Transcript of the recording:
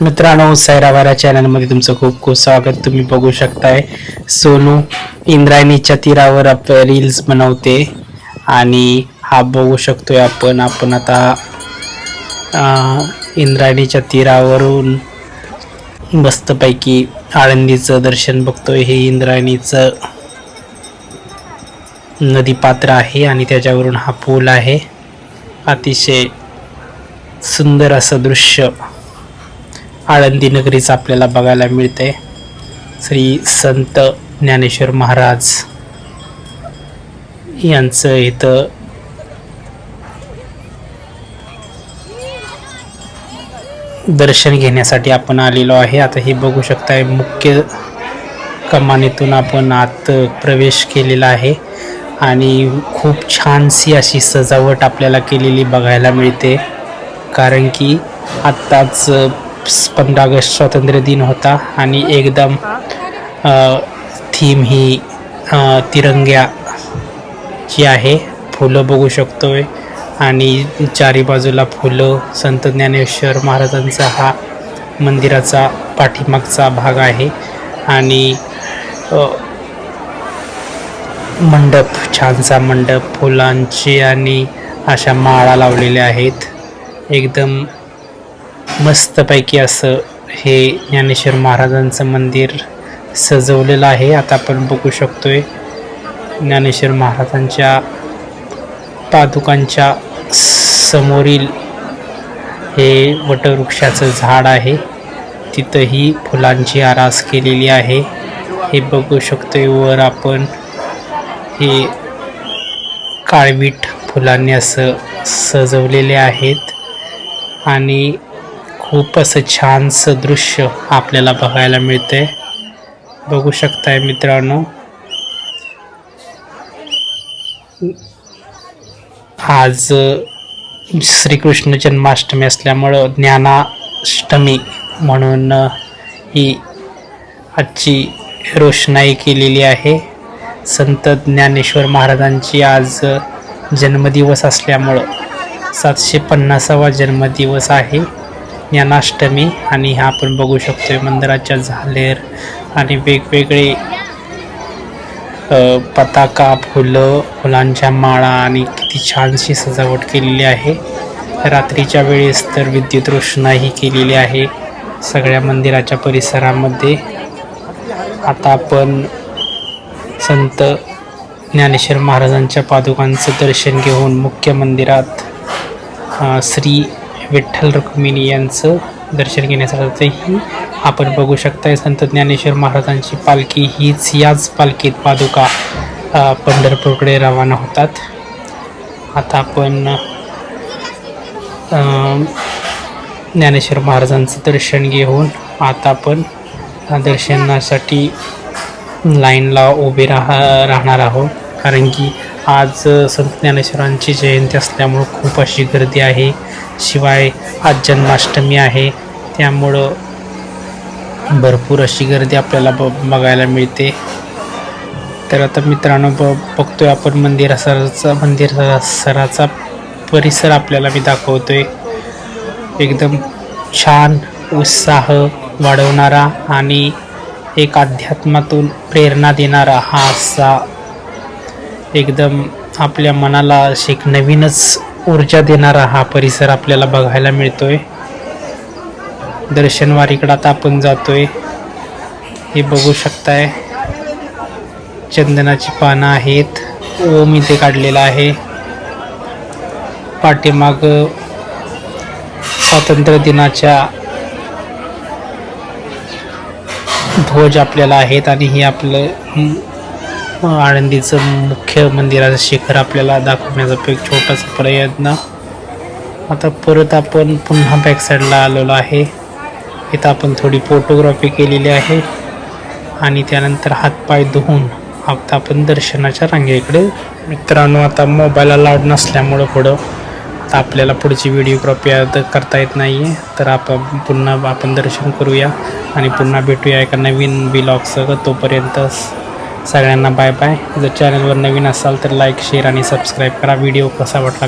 मित्रांनो सैरावारा चॅनलमध्ये तुमचं खूप खूप स्वागत. तुम्ही बघू शकताय सोनू इंद्रायणीच्या तीरावर आप रील्स बनवते. आणि हा बघू शकतोय आपण. आपण आता इंद्रायणीच्या तीरावरून मस्तपैकी आळंदीचं दर्शन बघतोय. हे इंद्रायणीचं नदीपात्र आहे आणि त्याच्यावरून हा पूल आहे. अतिशय सुंदर असं दृश्य. आळंदी नगरीच आपल्याला बघायला मिळते. श्री संत ज्ञानेश्वर महाराज यांचं इथं दर्शन घेण्यासाठी आपण आलेलो आहे. आता हे बघू शकताय मुख्य कमानीतून आपण आत प्रवेश केलेला आहे. आणि खूप छानशी अशी सजावट आपल्याला केलेली बघायला मिळते. कारण की आत्ताच पंधरा ऑगस्ट स्वातंत्र्य दिन होता आणि एकदम थीम ही तिरंग्याची आहे फुलं बघू शकतोय. आणि चारी बाजूला फुलं संत ज्ञानेश्वर महाराजांचा हा मंदिराचा पाठीमागचा भाग आहे. आणि मंडप छानसा मंडप फुलांची आणि अशा माळा लावलेल्या आहेत. एकदम मस्तपैकी असं हे ज्ञानेश्वर महाराजांचं मंदिर सजवलेलं आहे. आता आपण बघू शकतोय ज्ञानेश्वर महाराजांच्या पादुकांच्या समोरील हे वटवृक्षाचं झाड आहे. तिथंही फुलांची आरास केलेली आहे. हे बघू शकतोय वर आपण हे काळवीट फुलांनी असं सजवलेले आहेत. आणि खूप असं छानसं दृश्य आपल्याला बघायला मिळते. बघू शकताय मित्रांनो. आज श्रीकृष्ण जन्माष्टमी असल्यामुळं ज्ञानाष्टमी म्हणून ही आजची रोषणाई केलेली आहे. संत ज्ञानेश्वर महाराजांची आज जन्मदिवस असल्यामुळं सातशे पन्नासावा जन्मदिवस आहे. ज्ञानाष्टमी आणि हा आपण बघू शकतो मंदिराच्या झालेर आणि वेगवेगळे पताका फुलं फुलांच्या माळा आणि किती छानशी सजावट केलेली आहे. रात्रीच्या वेळेस तर विद्युत रोषणाही केलेली आहे सगळ्या मंदिराच्या परिसरामध्ये. आता आपण संत ज्ञानेश्वर महाराजांच्या पादुकांचं दर्शन घेऊन मुख्य मंदिरात श्री विठ्ठल रुक्मिणी यांचं दर्शन घेण्यासाठीही आपण बघू शकताय संत ज्ञानेश्वर महाराजांची पालखी हीच याच पालखीत पादुका पंढरपूरकडे रवाना होतात. आता आपण ज्ञानेश्वर महाराजांचं दर्शन घेऊन आता आपण दर्शनासाठी लाईनला उभे राहा राहणार आहोत. कारण की आज संत ज्ञानेश्वरांची जयंती असल्यामुळं खूप अशी गर्दी आहे. शिवाय आज जन्माष्टमी आहे. त्यामुळं भरपूर अशी गर्दी आपल्याला ब बघायला मिळते. तर आता मित्रांनो ब बघतोय आपण मंदिरासराचा मंदिर सराचा परिसर आपल्याला मी दाखवतोय. एकदम छान उत्साह वाढवणारा आणि एक अध्यात्मातून प्रेरणा देणारा हा असा एकदम आपल्या मनाला अशी एक नवीनच ऊर्जा देणारा हा परिसर आपल्याला बघायला मिळतोय. दर्शनवारीकडे आता आपण जातोय. हे बघू शकताय. चंदनाची पानं आहेत. ओम इथे काढलेला आहे. पाठीमाग स्वातंत्र्य दिनाच्या ध्वज आपल्याला आहेत आणि हे आपलं आळंदीचं मुख्य मंदिराचं शिखर आपल्याला दाखवण्याचा एक छोटासा प्रयत्न. आता परत आपण पुन्हा बॅक साईडला आलेलो आहे. इथं आपण थोडी फोटोग्राफी केलेली आहे. आणि त्यानंतर हातपाय धुवून आता आपण दर्शनाच्या रांगेकडे मित्रांनो आता मोबाईलला लाड नसल्यामुळं पुढं आता आपल्याला पुढची व्हिडिओग्राफी आता करता येत नाही आहे तर आपण पुन्हा आपण दर्शन करूया. आणि पुन्हा भेटूया एका नवीन ब्लॉगसह तोपर्यंत सगळ्यांना बाय बाय. जर चॅनलवर नवीन असाल तर लाईक शेअर आणि सबस्क्राईब करा. व्हिडिओ कसा वाटला?